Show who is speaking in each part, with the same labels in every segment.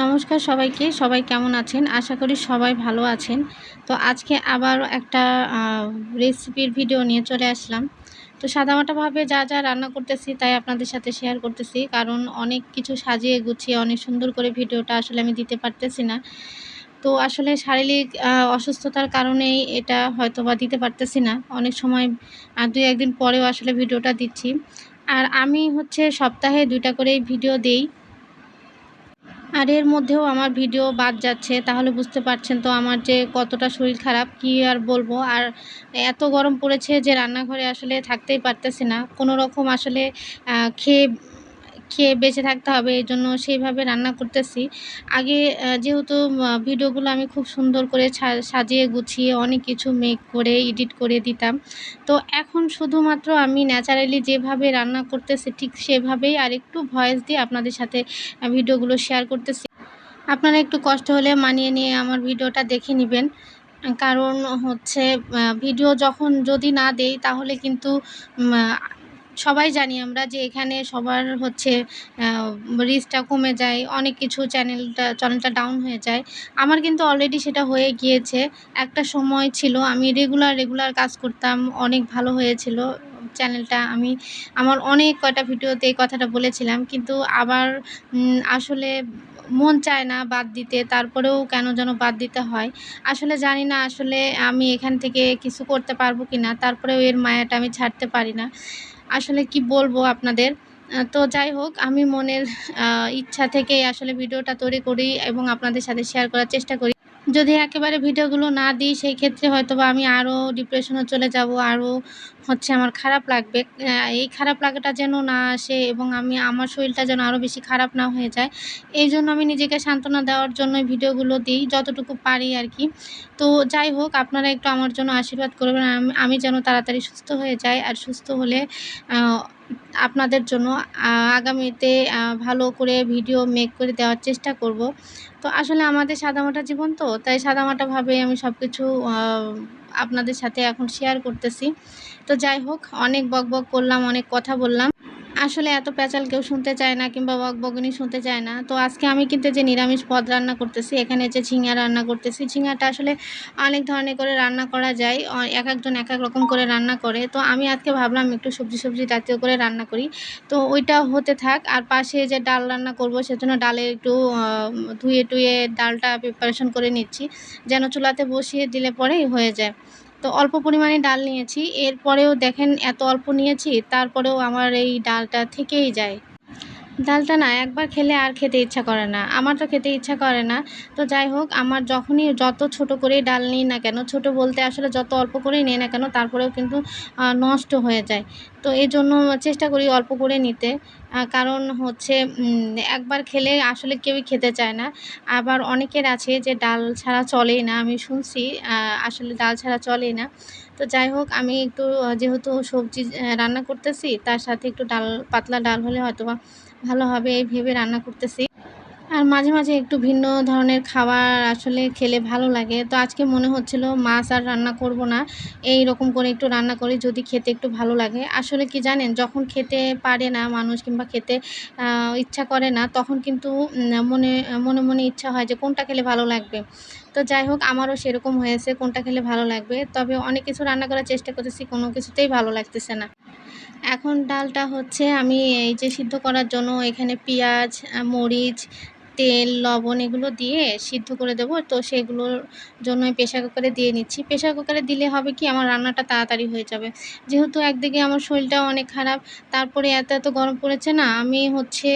Speaker 1: নমস্কার সবাইকে, সবাই কেমন আছেন? আশা করি সবাই ভালো আছেন। তো আজকে আবার একটা রেসিপির ভিডিও নিয়ে চলে আসলাম। তো সাদামাটাভাবে যা যা রান্না করতেছি তাই আপনাদের সাথে শেয়ার করতেছি। কারণ অনেক কিছু সাজিয়ে গুছিয়ে, অনেক সুন্দর করে ভিডিওটা আসলে আমি দিতে পারতেছি না। তো আসলে শারীরিক অসুস্থতার কারণেই এটা হয়তো বা দিতে পারতেছি না। অনেক সময় দুই একদিন পরেও আসলে ভিডিওটা দিচ্ছি। আর আমি হচ্ছে সপ্তাহে দুইটা করেই ভিডিও দেই। আর এর মধ্যেও আমার ভিডিও বাদ যাচ্ছে, তাহলে বুঝতে পারছেন তো আমার যে কতটা শরীর খারাপ, কি আর বলব? আর এত গরম পড়েছে যে রান্নাঘরে আসলে থাকতেই পারতেছি না। কোনো রকম আসলে খেয়ে খেয়ে বেঁচে থাকতে হবে, এই জন্য সেইভাবে রান্না করতেছি। আগে যেহেতু ভিডিওগুলো আমি খুব সুন্দর করে সাজিয়ে গুছিয়ে অনেক কিছু মেক করে এডিট করে দিতাম। তো এখন শুধুমাত্র আমি ন্যাচারালি যেভাবে রান্না করতেছি ঠিক সেভাবেই আর একটু ভয়েস দিয়ে আপনাদের সাথে ভিডিওগুলো শেয়ার করতেছি। আপনারা একটু কষ্ট হলে মানিয়ে নিয়ে আমার ভিডিওটা দেখে নেবেন। কারণ হচ্ছে ভিডিও যখন যদি না দেই তাহলে কিন্তু সবাই জানি আমরা যে এখানে সবার হচ্ছে রিচটা কমে যায়, অনেক কিছু চ্যানেলটা চ্যানেলটা ডাউন হয়ে যায়। আমার কিন্তু অলরেডি সেটা হয়ে গিয়েছে। একটা সময় ছিল, আমি রেগুলার রেগুলার কাজ করতাম, অনেক ভালো হয়েছিল চ্যানেলটা আমি, আমার অনেক কয়টা ভিডিওতে এই কথাটা বলেছিলাম, কিন্তু আবার আসলে মন চায় না বাদ দিতে, তারপরেও কেন যেন বাদ দিতে হয়। আসলে জানি না আসলে আমি এখান থেকে কিছু করতে পারব কি না তারপরেও এর মায়াটা আমি ছাড়তে পারি না। আসলে কি বলব আপনাদের? তো যাই হোক, আমি মনের ইচ্ছা থেকে আসলে ভিডিওটা তৈরি করি এবং আপনাদের সাথে শেয়ার করার চেষ্টা করি। যদি একেবারে ভিডিওগুলো না দিই, সেই ক্ষেত্রে হয়তো বা আমি আরও ডিপ্রেশনে চলে যাব আরও হচ্ছে আমার খারাপ লাগবে। এই খারাপ লাগাটা যেন না আসে এবং আমি, আমার শরীরটা যেন আরও বেশি খারাপ না হয়ে যায়, এই জন্য আমি নিজেকে সান্ত্বনা দেওয়ার জন্য ভিডিওগুলো দিই, যতটুকু পারি আর কি। তো যাই হোক, আপনারা একটু আমার জন্য আশীর্বাদ করবেন, আমি যেন তাড়াতাড়ি সুস্থ হয়ে যাই, আর সুস্থ হলে আপনাদের জন্য আগামীতে ভালো করে ভিডিও মেক করে দেওয়ার চেষ্টা করব। তো আসলে আমাদের সাদামাটা জীবন তো, তাই সাদামাটাভাবে আমি সব কিছু আপনাদের সাথে এখন শেয়ার করতেছি। তো যাই হোক, অনেক বক বক করলাম, অনেক কথা বললাম। আসলে এত প্যাচাল কেউ শুনতে চায় না কিংবা বক বকনি শুনতে চায় না। তো আজকে আমি কিন্তু যে নিরামিষ পদ রান্না করতেছি, এখানে যে ঝিঙা রান্না করতেছি, ঝিঙাটা আসলে অনেক ধরনের করে রান্না করা যায় এক একজন এক এক রকম করে রান্না করে। তো আমি আজকে ভাবলাম একটু সবজি সবজি জাতীয় করে রান্না করি। তো ওইটা হতে থাক, আর পাশে যে ডাল রান্না করব সেজন্য ডালে একটু ধুয়ে টুয়ে ডালটা প্রিপারেশন করে নিচ্ছি, যেন চুলাতে বসিয়ে দিলে পরেই হয়ে যায়। তো অল্প পরিমাণে ডাল নিয়েছি। এরপরেও দেখেন এত অল্প নিয়েছি, তারপরেও আমার এই ডালটা থেকেই যায়। ডালটা না, একবার খেলে আর খেতে ইচ্ছা করে না। আমার তো খেতে ইচ্ছা করে না। তো যাই হোক, আমার যখনই যত ছোট করেই ডাল নিই না কেন, ছোট বলতে আসলে যত অল্প করেই নিই না কেন, তারপরেও কিন্তু নষ্ট হয়ে যায়। তো এই জন্য চেষ্টা করি অল্প করে নিতে। কারণ হচ্ছে একবার খেলে আসলে কেউই খেতে চায় না। আবার অনেকের আছে যে ডাল ছাড়া চলেই না, আমি শুনছি আসলে ডাল ছাড়া চলেই না। তো যাই হোক, আমি একটু যেহেতু সবজি রান্না করতেছি, তার সাথে একটু ডাল, পাতলা ডাল হলে হয়তো বা ভালো হবে এই ভেবে রান্না করতেছি। আর মাঝে মাঝে একটু ভিন্ন ধরনের খাবার আসলে খেলে ভালো লাগে। তো আজকে মনে হচ্ছিল মাছ আর রান্না করব না এই রকম করে একটু রান্না করি যদি খেতে একটু ভালো লাগে। আসলে কি জানেন, যখন খেতে পারে না মানুষ কিংবা খেতে ইচ্ছা করে না, তখন কিন্তু মনে মনে মনে ইচ্ছা হয় যে কোনটা খেলে ভালো লাগবে। তো যাই হোক, আমারও সেরকম হয়েছে কোনটা খেলে ভালো লাগবে। তবে অনেক কিছু রান্না করার চেষ্টা করতেছি, কোনো কিছুতেই ভালো লাগতেছে না। এখন ডালটা হচ্ছে আমি এই যে সিদ্ধ করার জন্য এখানে পেঁয়াজ, মরিচ, তেল, লবণ এগুলো দিয়ে সিদ্ধ করে দেবো। তো সেগুলোর জন্য প্রেশার কুকারে দিয়ে নিচ্ছি। প্রেশার কুকারে দিলে হবে কি আমার রান্নাটা তাড়াতাড়ি হয়ে যাবে। যেহেতু একদিকে আমার শরীরটাও অনেক খারাপ, তারপরে এত এত গরম পড়েছে না, আমি হচ্ছে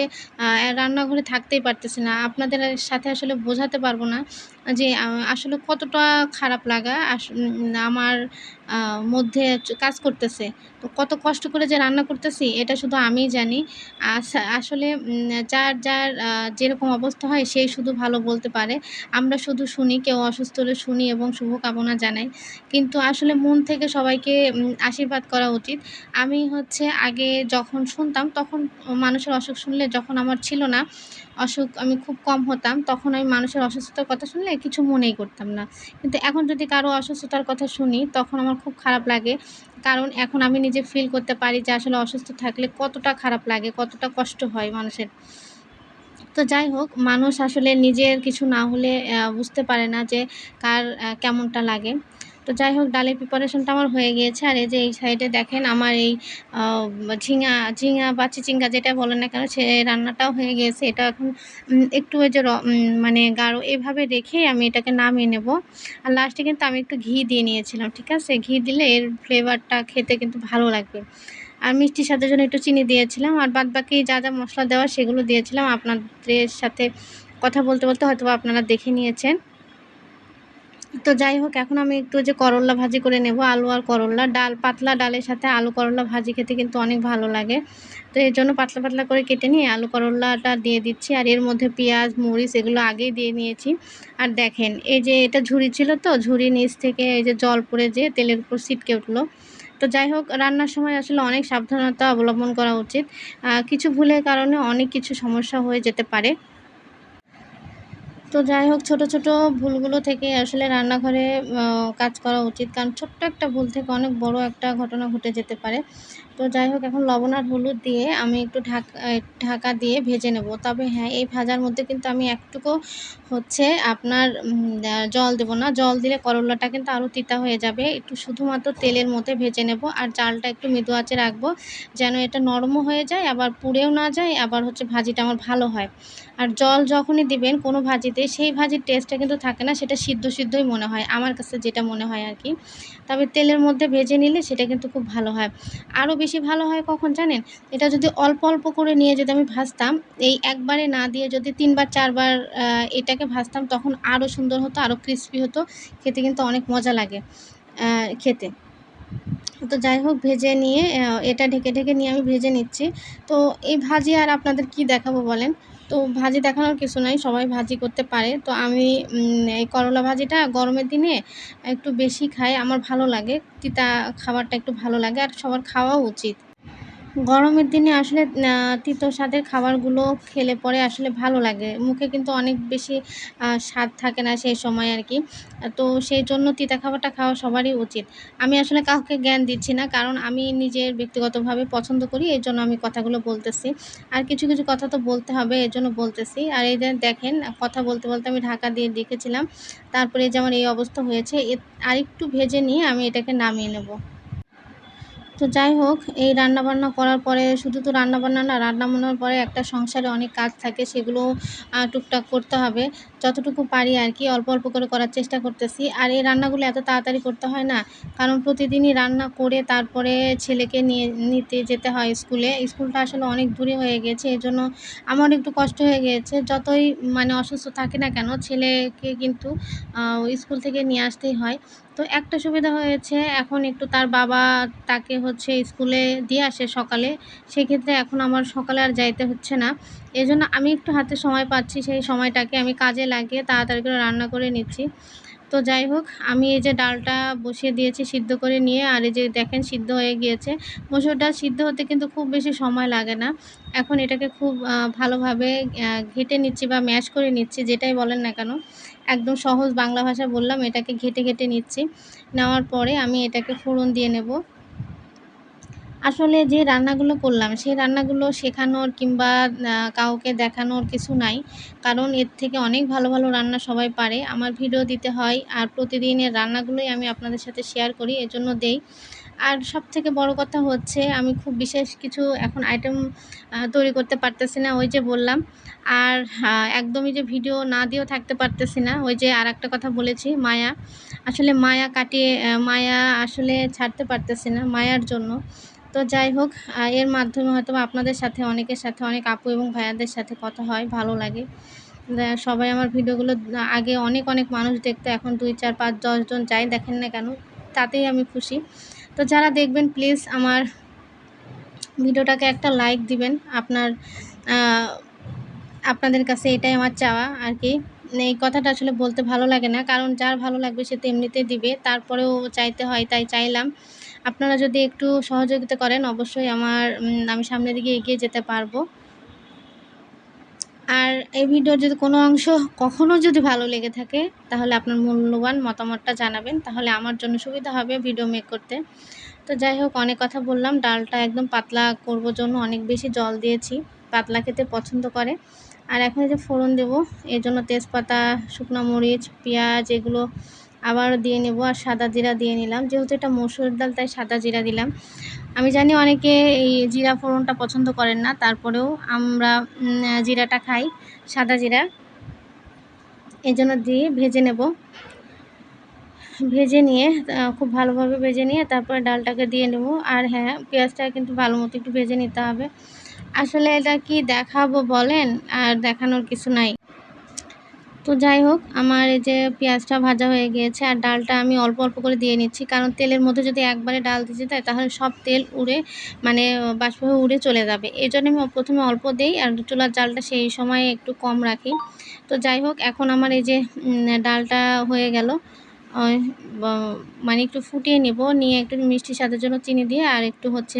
Speaker 1: রান্নাঘরে থাকতেই পারতেছি না। আপনাদের সাথে আসলে বোঝাতে পারব না যে আসলে কতটা খারাপ লাগা। আস আমার মধ্যে কাজ করতেছে। তো কত কষ্ট করে যে রান্না করতেছি, এটা শুধু আমিই জানি। আসলে যার যার যেরকম অবস্থা হয় সেই শুধু ভালো বলতে পারে। আমরা শুধু শুনি, কেউ অসুস্থ হলে শুনি এবং শুভকামনা জানাই। কিন্তু আসলে মন থেকে সবাইকে আশীর্বাদ করা উচিত। আমি হচ্ছে আগে যখন শুনতাম, তখন মানুষের অসুখ শুনলে যখন আমার ছিল না অসুখ, আমি খুব কম হতাম, তখন আমি মানুষের অসুস্থতার কথা শুনলে কিছু মনেই করতাম না। কিন্তু এখন যদি কারও অসুস্থতার কথা শুনি, তখন আমার খুব খারাপ লাগে। কারণ এখন আমি নিজে ফিল করতে পারি যে আসলে অসুস্থ থাকলে কতটা খারাপ লাগে, কতটা কষ্ট হয় মানুষের। তো যাই হোক, মানুষ আসলে নিজের কিছু না হলে বুঝতে পারে না যে কার কেমনটা লাগে। তো যাই হোক, ডালের প্রিপারেশনটা আমার হয়ে গিয়েছে। আর এই যে এই সাইডে দেখেন, আমার এই ঝিঙা ঝিঙা বা চিচিঙ্গা যেটা বলেন না কেন, সে রান্নাটাও হয়ে গিয়েছে। এটা এখন একটু ওই যে মানে গাঢ় এভাবে রেখে আমি এটাকে নামিয়ে নেব। আর লাস্টে কিন্তু আমি একটু ঘি দিয়ে নিয়েছিলাম, ঠিক আছে? ঘি দিলে এর ফ্লেভারটা খেতে কিন্তু ভালো লাগবে। আর মিষ্টির সাথে জন্য একটু চিনি দিয়েছিলাম, আর বাদ বাকি যা যা মশলা দেওয়া সেগুলো দিয়েছিলাম। আপনাদের সাথে কথা বলতে বলতে হয়তো আপনারা দেখে নিয়েছেন। তো যাই হোক, এখন আমি একটু যে করল্লা ভাজি করে নেব, আলু আর করল্লা ডাল, পাতলা ডালের সাথে আলু করল্লা ভাজি খেতে কিন্তু অনেক ভালো লাগে। তো এর জন্য পাতলা পাতলা করে কেটে নিয়ে আলু করল্লাটা দিয়ে দিচ্ছি। আর এর মধ্যে পেঁয়াজ, মরিচ এগুলো আগেই দিয়ে নিয়েছি। আর দেখেন, এই যে এটা ঝুড়ি ছিল তো, ঝুড়ি নিচ থেকে এই যে জল পড়ে যে তেলের উপর ছিটকে উঠল। তো যাই হোক, রান্নার সময় আসলে অনেক সাবধানতা অবলম্বন করা উচিত। কিছু ভুলের কারণে অনেক কিছু সমস্যা হয়ে যেতে পারে। তো যাই হোক, ছোট ছোট ভুলগুলো থেকে আসলে রান্নাঘরে কাজ করা উচিত। কারণ ছোট্ট একটা ভুল থেকে অনেক বড় একটা ঘটনা ঘটে যেতে পারে। তো যাই হোক, এখন লবণ আর হলুদ দিয়ে আমি একটু ঢাকা ঢাকা দিয়ে ভেজে নেব। তবে হ্যাঁ এই ভাজার মধ্যে কিন্তু আমি একটুকু হচ্ছে আপনার জল দেব না। জল দিলে করলাটা কিন্তু আরও তিতা হয়ে যাবে। একটু শুধুমাত্র তেলের মধ্যে ভেজে নেব। আর চালটা একটু মৃদু আঁচে রাখব, যেন এটা নরমও হয়ে যায়, আবার পুড়েও না যায়, আবার হচ্ছে ভাজিটা আমার ভালো হয়। আর জল যখনই দিবেন কোনো ভাজিতে, সেই ভাজির টেস্টটা কিন্তু থাকে না, সেটা সিদ্ধ সিদ্ধই মনে হয়, আমার কাছে যেটা মনে হয় আর কি। তবে তেলের মধ্যে ভেজে নিলে সেটা কিন্তু খুব ভালো হয়। আরও বেশি ভালো হয় কখন জানেন? এটা যদি অল্প অল্প করে নিয়ে যদি আমি ভাজতাম, এই একবারে না দিয়ে যদি তিনবার, চারবার এটাকে ভাজতাম, তখন আরও সুন্দর হতো আরও ক্রিস্পি হতো, খেতে কিন্তু অনেক মজা লাগে খেতে। তো যাই হোক, ভেজে নিয়ে এটা ঢেকে ঢেকে নিয়ে আমি ভেজে নিচ্ছি। তো এই ভাজি আর আপনাদের কি দেখাবো বলেন? তো ভাজি দেখানোর কিছু নাই, সবাই ভাজি করতে পারে। তো আমি এই করলা ভাজিটা গরমের দিনে একটু বেশি খাই, আমার ভালো লাগে। তিতা খাবারটা একটু ভালো লাগে আর সবার খাওয়াও উচিত। গরমের দিনে আসলে তিতো স্বাদের খাবারগুলো খেলে পরে আসলে ভালো লাগে। মুখে কিন্তু অনেক বেশি স্বাদ থাকে না সেই সময় আর কি। তো সেই জন্য তিতা খাবারটা খাওয়া সবারই উচিত। আমি আসলে কাউকে জ্ঞান দিচ্ছি না, কারণ আমি নিজের ব্যক্তিগতভাবে পছন্দ করি এই জন্য আমি কথাগুলো বলতেছি। আর কিছু কিছু কথা তো বলতে হবে এই জন্য বলতেছি। আর এই দেখেন, কথা বলতে বলতে আমি ঢাকা দিয়ে দেখেছিলাম। তারপরে যেমন এই অবস্থা হয়েছে আরেকটু ভেজে নিয়ে আমি এটাকে নামিয়ে নেব। তো যাই হোক, এই রান্নাবান্না করার পরে, শুধু তো রান্নাবান্না না রান্না বান্নার পরে একটা সংসারে অনেক কাজ থাকে, সেগুলো টুকটাক করতে হবে। যতটুকু পারি আর কি, অল্প অল্প করে করার চেষ্টা করতেছি। আর এই রান্নাগুলো এত তাড়াতাড়ি করতে হয় না, কারণ প্রতিদিনই রান্না করে তারপরে ছেলেকে নিয়ে, নিতে যেতে হয় স্কুলে। স্কুলটা আসলে অনেক দূরে হয়ে গেছে এই জন্য আমার একটু কষ্ট হয়ে গিয়েছে যতই মানে অসুস্থ থাকে না কেন, ছেলেকে কিন্তু স্কুল থেকে নিয়ে আসতেই হয়। তো একটা সুবিধা হয়েছে, এখন একটু তার বাবা তাকে হচ্ছে স্কুলে দিয়ে আসে সকালে। সেক্ষেত্রে এখন আমার সকালে আর যাইতে হচ্ছে না। এজন্য আমি একটু হাতে সময় পাচ্ছি, সেই সময়টাকে আমি কাজে লাগিয়ে তাড়াতাড়ি করে রান্না করে নিচ্ছি। তো যাই হোক, আমি এই যে ডালটা বসিয়ে দিয়েছি সিদ্ধ করে নিয়ে, আর এই যে দেখেন সিদ্ধ হয়ে গিয়েছে। মসুর ডাল সিদ্ধ হতে কিন্তু খুব বেশি সময় লাগে না। এখন এটাকে খুব ভালোভাবে ঘেটে নিচ্ছি বা ম্যাশ করে নিচ্ছি, যেটাই বলেন না কেন। একদম সহজ বাংলা ভাষা বললাম, এটাকে ঘেটে ঘেটে নিচ্ছি। নেওয়ার পরে আমি এটাকে ফোড়ন দিয়ে নেব। আসলে যে রান্নাগুলো করলাম, সেই রান্নাগুলো শেখানোর কিংবা কাউকে দেখানোর কিছু নাই। কারণ এর থেকে অনেক ভালো ভালো রান্না সবাই পারে। আমার ভিডিও দিতে হয় আর প্রতিদিনের রান্নাগুলোই আমি আপনাদের সাথে শেয়ার করি, এজন্য দেই। আর সব থেকে বড় কথা হচ্ছে, আমি খুব বিশেষ কিছু এখন আইটেম তৈরি করতে পারতেছি না, ওই যে বললাম। আর একদমই যে ভিডিও না দিয়েও থাকতে পারতেছি না, ওই যে আর একটা কথা বলেছি, মায়া। আসলে মায়া কাটিয়ে মায়া আসলে ছাড়তে পারতেছি না, মায়ার জন্য। তো যাই হোক এর মাধ্যমে হয়তো আপনাদের সাথে, অনেকের সাথে, অনেক আপু এবং ভাইয়াদের সাথে কথা হয়, ভালো লাগে। সবাই আমার ভিডিওগুলো, আগে অনেক অনেক মানুষ দেখতো, এখন দুই, চার, পাঁচ দশজন যাই দেখেন না কেন, তাতেই আমি খুশি। তো যারা দেখবেন প্লিজ আমার ভিডিওটাকে একটা লাইক দিবেন। আপনার আপনাদের কাছে এটাই আমার চাওয়া আর কি। এই কথাটা আসলে বলতে ভালো লাগে না, কারণ যার ভালো লাগবে সে তো এমনিতে দিবে, তারপরেও চাইতে হয় তাই চাইলাম। আপনারা যদি একটু সহযোগিতা করেন, অবশ্যই আমার আমি সামনের দিকে এগিয়ে যেতে পারব। আর এই ভিডিওর যদি কোনো অংশ কখনও যদি ভালো লেগে থাকে, তাহলে আপনার মূল্যবান মতামতটা জানাবেন। তাহলে আমার জন্য সুবিধা হবে ভিডিও মেক করতে। তো যাই হোক, অনেক কথা বললাম। ডালটা একদম পাতলা করব জন্য অনেক বেশি জল দিয়েছি। পাতলা খেতে পছন্দ করে। আর এখন যে ফোড়ন দেবো, এর জন্য তেজপাতা, শুকনো মরিচ, পেঁয়াজ, এগুলো আবার দিয়ে নেব আর সাদা জিরা দিয়ে নিলাম। যেহেতু এটা মসুর ডাল, তাই সাদা জিরা দিলাম। আমি জানি অনেকে এই জিরা ফোড়নটা পছন্দ করেন না, তারপরেও আমরা জিরাটা খাই, সাদা জিরা। এই জন্য দিয়ে ভেজে নেব। ভেজে নিয়ে খুব ভালোভাবে ভেজে নিয়ে তারপরে ডালটাকে দিয়ে নেব। আর হ্যাঁ পেঁয়াজটা কিন্তু ভালো মতো একটু ভেজে নিতে হবে। আসলে এটা কি দেখাবো বলেন? আর দেখানোর কিছু নাই। তো যাই হোক, আমার এই যে পেঁয়াজটা ভাজা হয়ে গিয়েছে আর ডালটা আমি অল্প অল্প করে দিয়ে নিচ্ছি। কারণ তেলের মধ্যে যদি একবারে ডাল দিতে দেয় তাহলে সব তেল উড়ে মানে বাষ্প হয়ে উড়ে চলে যাবে। এই জন্য আমি প্রথমে অল্প দিই আর চুলার জালটা সেই সময় একটু কম রাখি। তো যাই হোক, এখন আমার এই যে ডালটা হয়ে গেল। মানে একটু ফুটিয়ে নেব, নিয়ে একটু মিষ্টি স্বাদের জন্য চিনি দিয়ে আর একটু হচ্ছে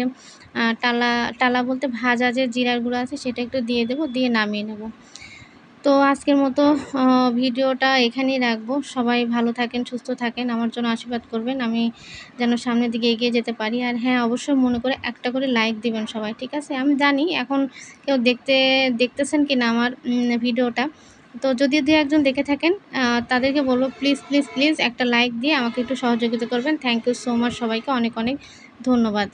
Speaker 1: টালা টালা বলতে ভাজা যে জিরার গুঁড়ো আছে, সেটা একটু দিয়ে দেব, দিয়ে নামিয়ে নেব। তো আজকের মতো ভিডিওটা এখানেই রাখব। সবাই ভালো থাকেন, সুস্থ থাকেন। আমার জন্য আশীর্বাদ করবেন। আমি যেন সামনের দিকে এগিয়ে যেতে পারি। আর হ্যাঁ অবশ্যই মনে করে একটা করে লাইক দিবেন সবাই, ঠিক আছে? আমি জানি এখন কেউ দেখতে, দেখতেছেন কি না আমার ভিডিওটা। তো যদি দু একজন দেখে থাকেন তাদেরকে বলব প্লিজ প্লিজ প্লিজ একটা লাইক দিয়ে আমাকে একটু সহযোগিতা করবেন। থ্যাংক ইউ সো মাচ সবাইকে। অনেক অনেক ধন্যবাদ।